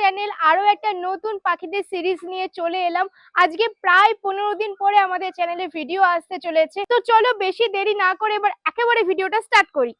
Channel আরও একটা নতুন পাখিদের সিরিজ নিয়ে চলে এলাম। আজকে প্রায় পনেরো দিন পরে আমাদের চ্যানেলে ভিডিও আসতে চলেছে। তো চলো বেশি দেরি না করে এবার একেবারে ভিডিওটা স্টার্ট করি।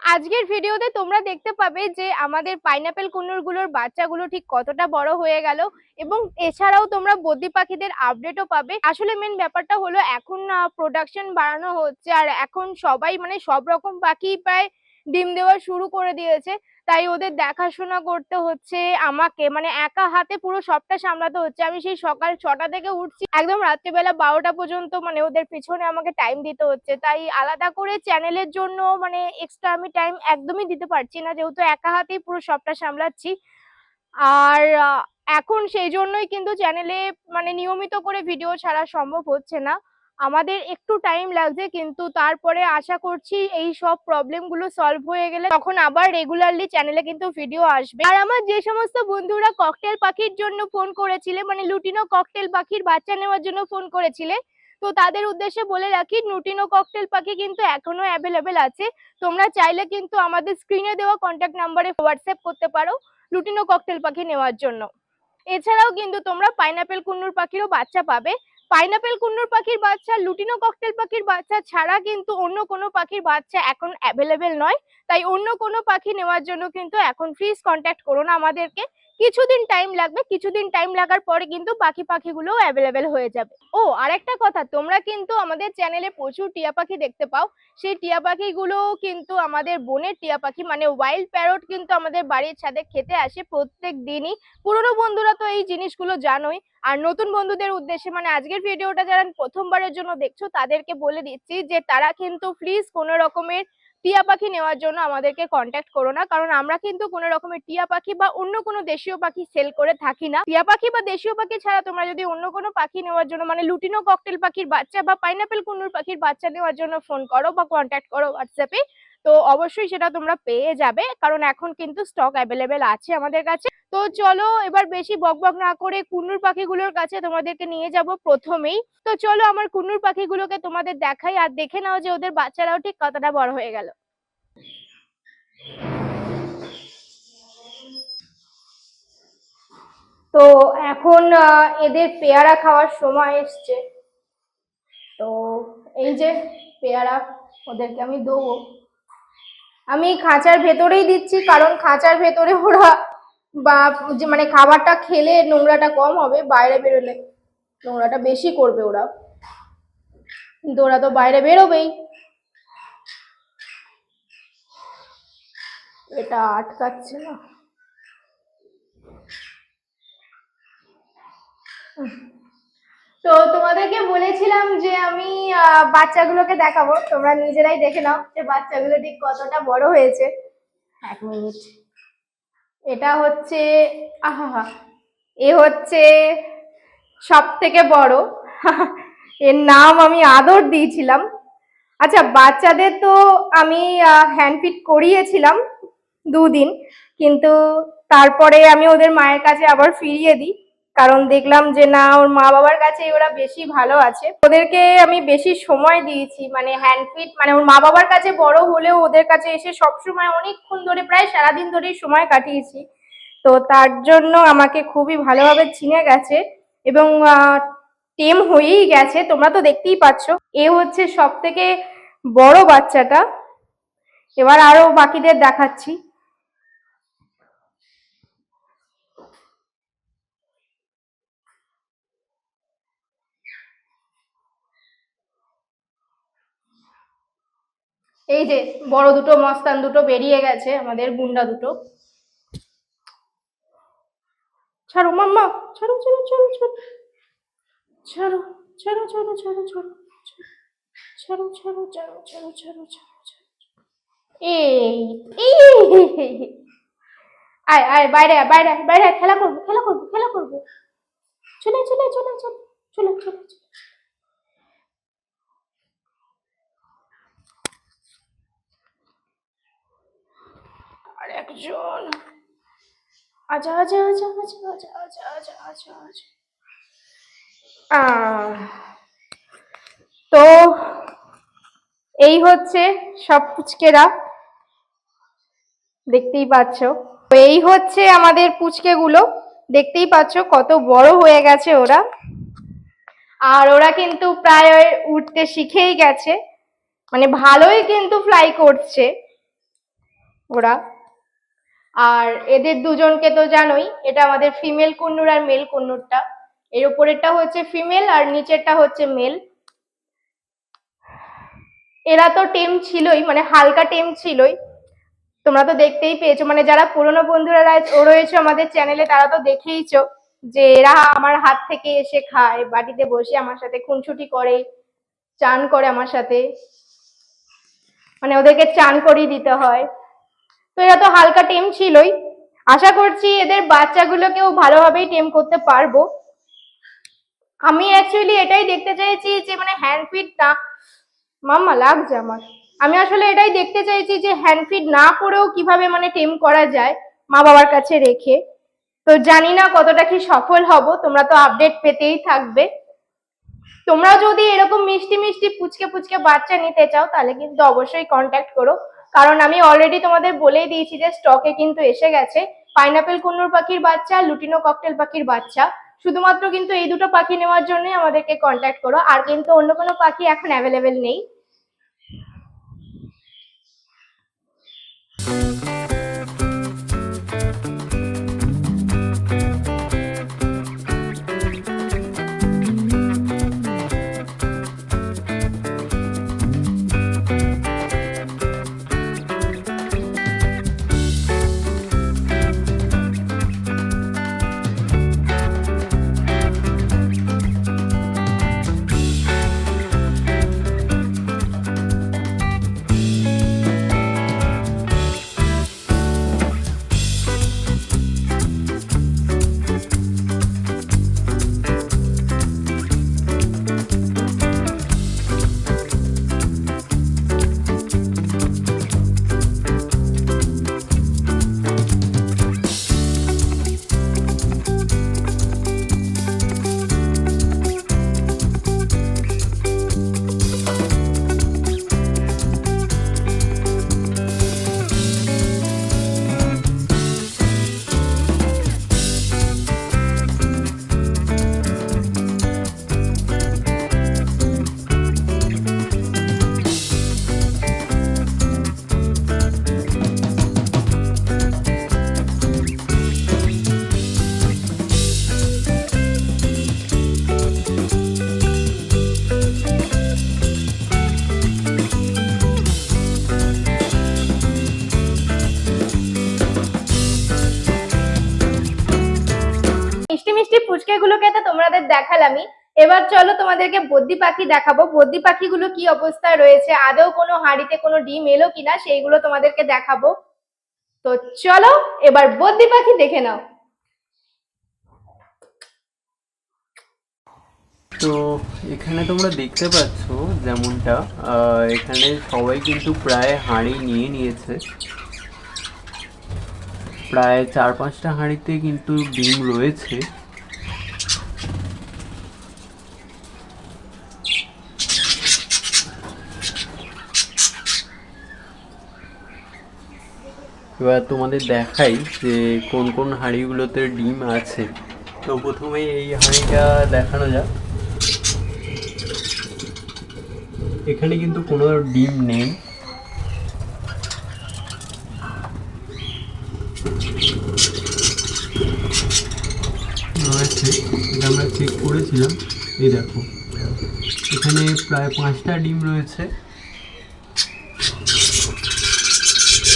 আজকের ভিডিওতে তোমরা দেখতে পাবে যে আমাদের পাইনাপেল কুনুরগুলোর বাচ্চাগুলো ঠিক কতটা বড় হয়ে গেল এবং এছাড়াও তোমরা বদ্রি পাখিদের আপডেটও পাবে। আসলে মেন ব্যাপারটা হলো এখন প্রোডাকশন বাড়ানো হচ্ছে আর এখন সবাই মানে সব রকম পাখি প্রায় ডিম দেওয়া শুরু করে দিয়েছে। তাই ওদের দেখাশোনা করতে হচ্ছে আমাকে। মানে একা হাতে পুরো সবটা সামলাতে হচ্ছে। আমি সেই সকাল ছটা থেকে উঠছি, একদম রাত্রিবেলা বারোটা পর্যন্ত মানে ওদের পিছনে আমাকে টাইম দিতে হচ্ছে। তাই আলাদা করে চ্যানেলের জন্য মানে এক্সট্রা আমি টাইম একদমই দিতে পারছি না, যেহেতু একা হাতেই পুরো সবটা সামলাচ্ছি। আর এখন সেই জন্যই কিন্তু চ্যানেলে মানে নিয়মিত করে ভিডিও ছাড়া সম্ভব হচ্ছে না। আমাদের একটু টাইম লাগছে, কিন্তু তারপরে আশা করছি এই সব প্রবলেমগুলো সলভ হয়ে গেলে তখন আবার রেগুলারলি চ্যানেলে কিন্তু ভিডিও আসবে। আর আমার যে সমস্ত বন্ধুরা ককটেল পাখির জন্য ফোন করেছিলে মানে লুটিনো ককটেল পাখির বাচ্চা নেওয়ার জন্য ফোন করেছিলে, তো তাদের উদ্দেশ্যে বলে রাখি নুটিনো ককটেল পাখি কিন্তু এখনও অ্যাভেলেবেল আছে। তোমরা চাইলে কিন্তু আমাদের স্ক্রিনে দেওয়া কন্ট্যাক্ট নাম্বারে হোয়াটসঅ্যাপ করতে পারো লুটিনো ককটেল পাখি নেওয়ার জন্য। এছাড়াও কিন্তু তোমরা পাইনাপেল কুন্নুর পাখিরও বাচ্চা পাবে। পাইনাপেল কুন্নুর পাখির বাচ্চা, লুটিনো ককটেল পাখির বাচ্চা ছাড়া কিন্তু অন্য কোনো পাখির বাচ্চা এখন অ্যাভেলেবেল নয়। তাই অন্য কোনো পাখি নেওয়ার জন্য কিন্তু এখন প্লিজ কন্ট্যাক্ট করো না আমাদেরকে। কিছুদিন টাইম লাগবে, কিছুদিন টাইম লাগার পরে কিন্তু বাকি পাখিগুলোও অ্যাভেলেবেল হয়ে যাবে। ও, আরেকটা কথা, তোমরা কিন্তু আমাদের চ্যানেলে প্রচুর টিয়া পাখি দেখতে পাও। সেই টিয়া পাখিগুলো কিন্তু আমাদের বনের টিয়া পাখি মানে ওয়াইল্ড প্যারট কিন্তু আমাদের বাড়ির ছাদে খেতে আসে প্রত্যেক দিনই। পুরনো বন্ধুরা তো এই জিনিসগুলো জানোই। আর নতুন বন্ধুদের উদ্দেশ্যে মানে আজকের ভিডিওটা যারা প্রথমবারের জন্য দেখছ, তাদেরকে বলে দিচ্ছি যে তারা কিন্তু প্লিজ কোনো রকমের টিয়া পাখি নেওয়ার জন্য আমাদেরকে কন্ট্যাক্ট করো না। কারণ আমরা কিন্তু কোনো রকমের টিয়া পাখি বা অন্য কোনো দেশীয় পাখি সেল করে থাকি না। টিয়া পাখি বা দেশীয় পাখি ছাড়া তোমরা যদি অন্য কোনো পাখি নেওয়ার জন্য মানে লুটিনো ককটেল পাখির বাচ্চা বা পাইনাপেল কুন্নুর পাখির বাচ্চা নেওয়ার জন্য ফোন করো বা কন্ট্যাক্ট করো হোয়াটসঅ্যাপে তো অবশ্যই সেটা তোমরা পেয়ে যাবে। কারণ এখন কিন্তু স্টক অ্যাভেলেবেল আছে আমাদের কাছে। তো চলো এবার বেশি বকবক না করে কুন্নুর পাখিগুলোর কাছে তোমাদেরকে নিয়ে যাব প্রথমেই। তো চলো আমার কুন্নুর পাখিগুলোকে তোমাদের দেখাই আর দেখে নাও যে ওদের বাচ্চারাও ঠিক কতটা বড় হয়ে গেল। তো এখন এদের পেয়ারা খাওয়ার সময় এসছে। তো এই যে পেয়ারা ওদেরকে আমি দেবো। আমি খাঁচার ভেতরেই দিচ্ছি, কারণ খাঁচার ভেতরে ওরা বা যে মানে খাবারটা খেলে নোংরাটা কম হবে, বাইরে বেরোলে নোংরাটা বেশি করবে ওরা কিন্তু ওরা তো বাইরে বেরোবেই এটা আটকাচ্ছে না। তো তোমাদেরকে বলেছিলাম যে আমি বাচ্চাগুলোকে দেখাবো। তোমরা নিজেরাই দেখে নাও যে বাচ্চাগুলো ঠিক কতটা বড় হয়েছে। এক মিনিট। এটা হচ্ছে আহা এ হচ্ছে সব থেকে বড়। এর নাম আমি আদর দিয়েছিলাম। আচ্ছা বাচ্চাদের তো আমি হ্যান্ড ফিট করিয়েছিলাম দুদিন। কিন্তু তারপরে আমি ওদের মায়ের কাছে আবার ফিরিয়ে দিই। কারণ দেখলাম যে না, ওর মা বাবার কাছে ওরা বেশি ভালো আছে। ওদেরকে আমি বেশি সময় দিয়েছি মানে হ্যান্ড ফিট মানে ওর মা বাবার কাছে বড় হলেও ওদের কাছে এসে সব সময় অনেকক্ষণ ধরে, প্রায় সারাদিন ধরেই সময় কাটিয়েছি। তো তার জন্য আমাকে খুবই ভালোভাবে চিনে গেছে এবং টেম হয়েই গেছে, তোমরা তো দেখতেই পাচ্ছ। এ হচ্ছে সব থেকে বড় বাচ্চাটা। এবার আরও বাকিদের দেখাচ্ছি। এই যে বড় দুটো মস্তান দুটো বেরিয়ে গেছে আমাদের গুন্ডা দুটো ছাড়ো মাম্মা ছাড়ো ছাড়ো ছাড়ো ছাড়ো ছাড়ো ছাড়ো ছাড়ো ছাড়ো ছাড়ো ছাড়ো ছাড়ো ছাড়ো ছাড়ো ছাড়ো এই আয় আয় বাইরে বাইরে বাইরে খেলা করব খেলা করব খেলা করব চলে চলে চলে চলে চলে চলে চলে আর একজন। আচ্ছা আচ্ছা আচ্ছা আচ্ছা আচ্ছা আচ্ছা আচ্ছা আচ্ছা আচ্ছা। তো এই হচ্ছে সব পুচকেরা। দেখতেই পাচ্ছ। তো এই হচ্ছে আমাদের পুচকেগুলো। দেখতেই পাচ্ছ কত বড় হয়ে গেছে ওরা। আর ওরা কিন্তু প্রায় উঠতে শিখেই গেছে। মানে ভালোই কিন্তু ফ্লাই করছে ওরা। আর এদের দুজনকে তো জানোই, এটা আমাদের ফিমেল কুন্নুর আর মেল কুন্নুরটা। এর উপরেরটা হচ্ছে ফিমেল আর নিচেরটা হচ্ছে মেল এরা তো টেম ছিলই মানে হালকা টেম ছিলই। তোমরা তো দেখতেই পেয়েছ মানে যারা পুরনো বন্ধুরা রয়েছে আমাদের চ্যানেলে তারা তো দেখেইছো যে এরা আমার হাত থেকে এসে খায়, বাটিতে বসে আমার সাথে খুনছুটি করে, চান করে আমার সাথে। মানে ওদেরকে চান করিয়ে দিতে হয়। তো এরা তো হালকা টেম ছিলই। আশা করছি এদের বাচ্চাগুলোকেও ভালোভাবেই টেম করতে পারব। আমি অ্যাকচুয়ালি এটাই দেখতে চাইছি যে মানে হ্যান্ড ফিট না মাম্মা, লাগছে আমার। আমি আসলে এটাই দেখতে চাইছি যে হ্যান্ড ফিট না করেও কীভাবে মানে টেম করা যায় মা বাবার কাছে রেখে। তো জানি না কতটা কি সফল হব, তোমরা তো আপডেট পেতেই থাকবে। তোমরা যদি এরকম মিষ্টি মিষ্টি পুচকে পুচকে বাচ্চা নিতে চাও, তাহলে কিন্তু অবশ্যই কন্ট্যাক্ট করো। কারণ আমি অলরেডি তোমাদের বলেই দিয়েছি যে স্টকে কিন্তু এসে গেছে। পাইনাপেল কুন্নুর পাখির বাচ্চা, লুটিনো ককটেল পাখির বাচ্চা। শুধুমাত্র কিন্তু এই দুটো পাখি নেওয়ার জন্যই আমাদেরকে কন্ট্যাক্ট করো। আর কিন্তু অন্য কোনো পাখি এখন অ্যাভেলেবেল নেই। দেখালামই। এবার চলো তোমাদেরকে বদ্যি পাখি দেখাবো। বদ্যি পাখিগুলো কি অবস্থায় রয়েছে? আদৌ কোনো হাঁড়িতে কোনো ডিম এলো কিনা সেইগুলো তোমাদেরকে দেখাবো। তো চলো, এবার বদ্যি পাখি দেখে নাও। তো এখানে তোমরা দেখতে পাচ্ছ যেমনটা এখানে সবাই কিন্তু প্রায় হাঁড়ি নিয়ে নিয়েছে। প্রায় চার পাঁচটা হাঁড়িতে কিন্তু ডিম রয়েছে। এবার তোমাদের দেখাই যে কোন কোন হাঁড়িগুলোতে ডিম আছে। তো প্রথমে এই হাঁড়িটা দেখানো যাক। এখানে কিন্তু কোনো ডিম নেই। এটা আমরা চেক করেছিলাম। এই দেখো, এখানে প্রায় পাঁচটা ডিম রয়েছে।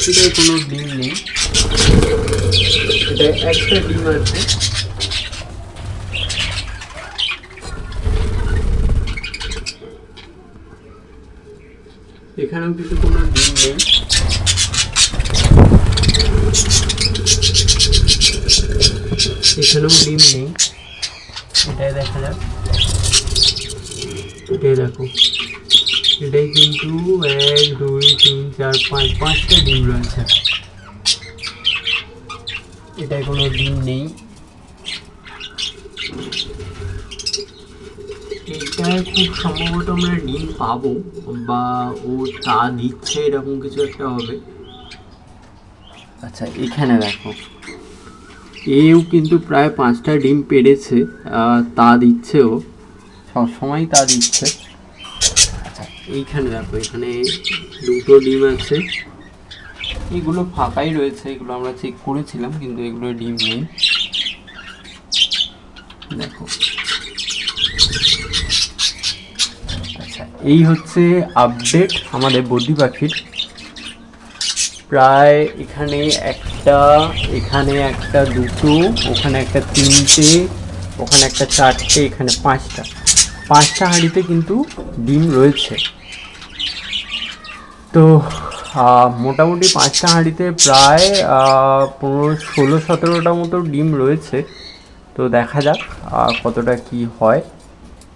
এটাই কোনো ডিম নেই। এটা একটা ডিম আছে। এখানেও কিন্তু কোনো ডিম নেই। এখানেও ডিম নেই। এটাই দেখা যাক। এটাই দেখো। এটাই কিন্তু এক, দুই চার পাঁচ পাঁচটা ডিম রয়েছে। এটাই কোনো ডিম নেই। এটায় খুব সম্ভবত আমরা ডিম পাবো বা ও তা দিচ্ছে এরকম কিছু একটা হবে। আচ্ছা এখানে দেখো। এও কিন্তু প্রায় পাঁচটা ডিম পেড়েছে আহ, তা দিচ্ছেও সবসময় তা দিচ্ছে। এইখানে দেখো, এখানে দুটো ডিম আছে। এগুলো ফাঁকাই রয়েছে, এগুলো আমরা চেক করেছিলাম, কিন্তু এগুলো ডিম নেই। দেখো। আচ্ছা এই হচ্ছে আপডেট আমাদের বদ্রি পাখির। প্রায় এখানে একটা এখানে একটা দুটো, ওখানে একটা তিনটে, ওখানে একটা চারটে, এখানে পাঁচটা। পাঁচটা হাঁড়িতে কিন্তু ডিম রয়েছে। তো মোটামুটি পাঁচটা হাঁড়িতে প্রায় পনেরো, ষোলো, সতেরোটা মতো ডিম রয়েছে। তো দেখা যাক কতটা কি হয়।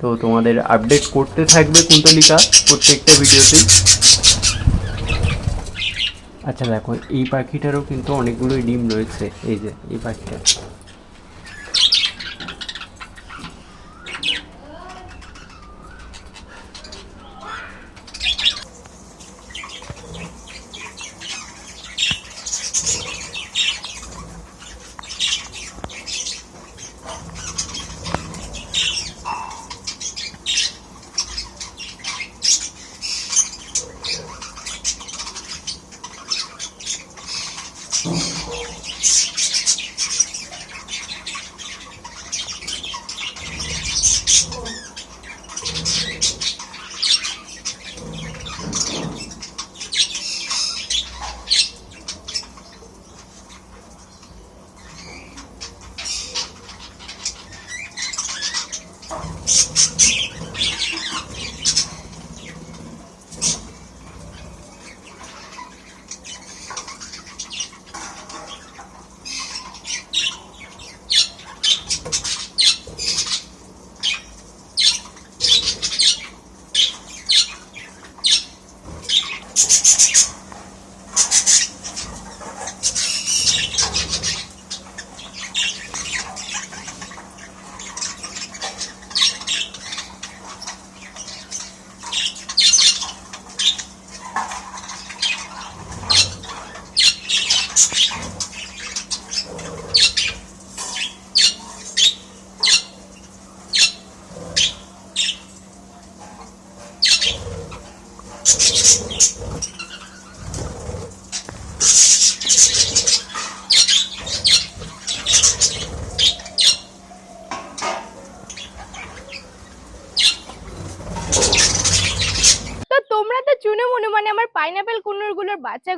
তো তোমাদের আপডেট করতে থাকবে কুন্তলিকা প্রত্যেকটা ভিডিওতেই। আচ্ছা দেখো, এই পাখিটারও কিন্তু অনেকগুলোই ডিম রয়েছে। এই যে, এই পাখিটা।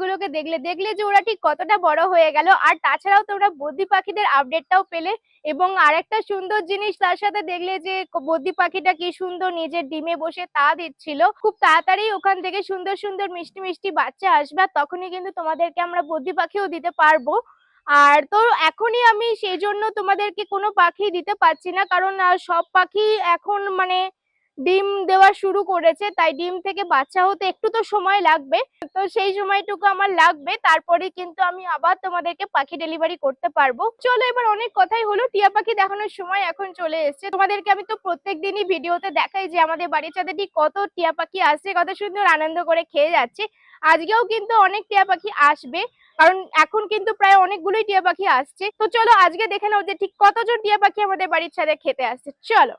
বাচ্চাগুলোকে দেখলে দেখলে যে ওরা ঠিক কতটা বড় হয়ে গেল। আর তাছাড়াও তোমরা বদ্রি পাখিদের আপডেটটাও পেলে। এবং আরেকটা সুন্দর জিনিস তার সাথে দেখলে যে বদ্রি পাখিটা কি সুন্দর নিজের ডিমে বসে তা দিচ্ছিল। খুব তাড়াতাড়ি ওখান থেকে সুন্দর সুন্দর মিষ্টি মিষ্টি বাচ্চা আসবে তখনই কিন্তু তোমাদেরকে আমরা বদ্রি পাখিও দিতে পারব। আর তো এখনই আমি সেই জন্য তোমাদেরকে কোনো পাখি দিতে পারছি না। কারণ সব পাখি এখন মানে ডিম দেওয়া শুরু করেছে, তাই ডিম থেকে বাচ্চা হতে একটু তো সময় লাগবে। তো সেই সময়টুকু আমার লাগবে, তারপরে কিন্তু আমি আবার তোমাদেরকে পাখি ডেলিভারি করতে পারব। চলো এবার অনেক কথাই হলো, টিয়া পাখি দেখানোর সময় এখন চলে এসেছে। তোমাদেরকে আমি তো প্রত্যেক দিনই ভিডিওতে দেখাই যে আমাদের বাড়ির চাঁদে ঠিক কত টিয়া পাখি আসছে, কত সুন্দর আনন্দ করে খেয়ে যাচ্ছে। আজকেও কিন্তু অনেক টিয়া পাখি আসবে, কারণ এখন কিন্তু প্রায় অনেকগুলোই টিয়া পাখি আসছে। তো চলো আজকে দেখে নাও যে ঠিক কতজন টিয়া পাখি আমাদের বাড়ির ছাদে খেতে আসছে। চলো।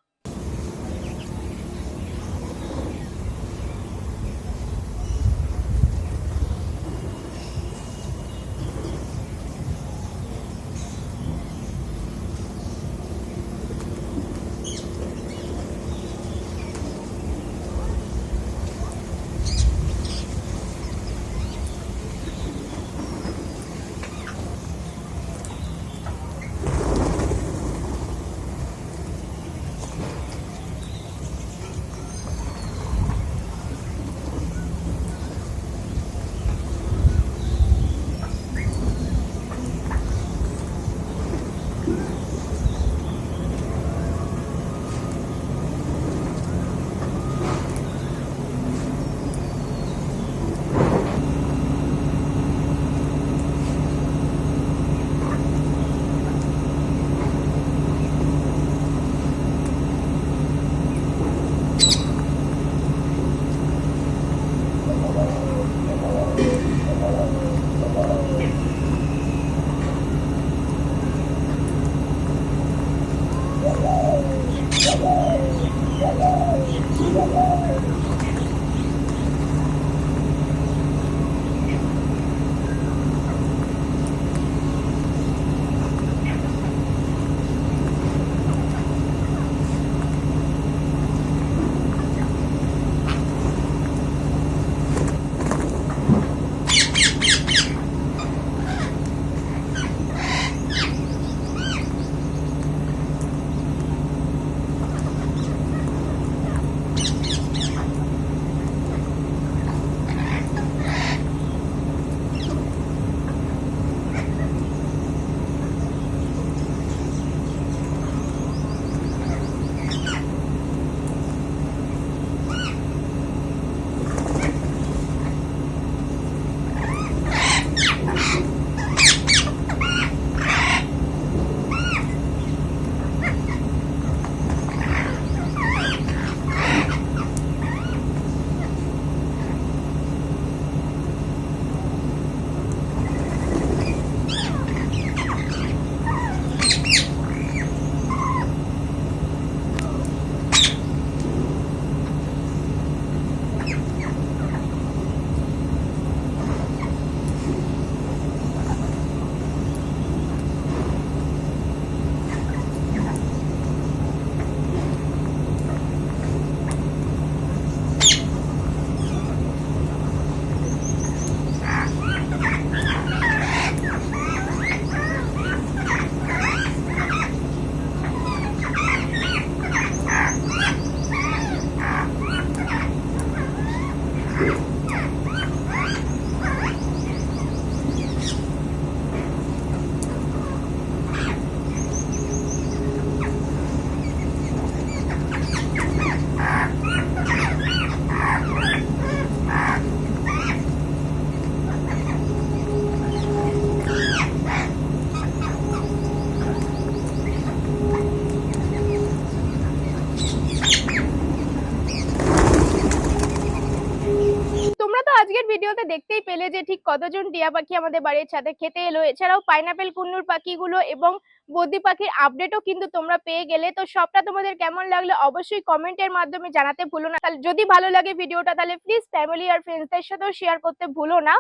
যে ঠিক কতজন টিয়া পাখি আমাদের বাড়ির ছাদে খেতে এলো, এছাড়াও পাইনাপেল কুন্নুর পাখিগুলো এবং বদি পাখির আপডেটও কিন্তু তোমরা পেয়ে গেলে। তো সবটা তোমাদের কেমন লাগল অবশ্যই কমেন্টের মাধ্যমে জানাতে ভুলো না। তাহলে যদি ভালো লাগে ভিডিওটা, তাহলে প্লিজ ফ্যামিলি আর ফ্রেন্ডসদের সাথেও শেয়ার করতে ভুলো না।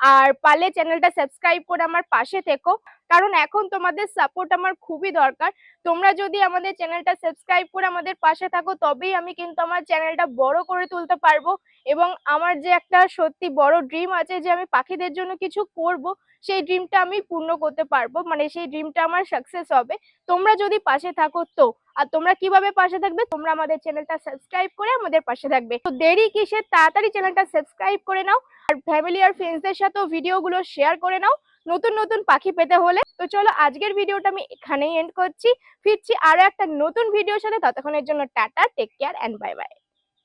আর পারলে চ্যানেলটা সাবস্ক্রাইব করে আমার পাশে থেকো। কারণ এখন তোমাদের সাপোর্ট আমার খুবই দরকার। তোমরা যদি আমাদের চ্যানেলটা সাবস্ক্রাইব করে আমাদের পাশে থাকো, তবেই আমি কিন্তু আমার চ্যানেলটা বড় করে তুলতে পারব এবং আমার যে একটা সত্যি বড় ড্রিম আছে যে আমি পাখিদের জন্য কিছু করব, সেই ড্রিমটা আমি পূর্ণ করতে পারব। মানে সেই ড্রিমটা আমার সাকসেস হবে। তোমরা যদি পাশে থাকো তো, আর তোমরা কীভাবে পাশে থাকবে? তোমরা আমাদের চ্যানেলটা সাবস্ক্রাইব করে আমাদের পাশে থাকবে। তো দেরি কিসের? তাড়াতাড়ি চ্যানেলটা সাবস্ক্রাইব করে নাও, আর ফ্যামিলি আর ফ্রেন্ডসদের সাথেও ভিডিওগুলো শেয়ার করে নাও। নতুন নতুন পাখি পেতে হলে। তো চলো আজকের ভিডিওটা আমি এখানেই এন্ড করছি। ফিরছি আরও একটা নতুন ভিডিওর সাথে। ততক্ষণের জন্য tata take care and bye bye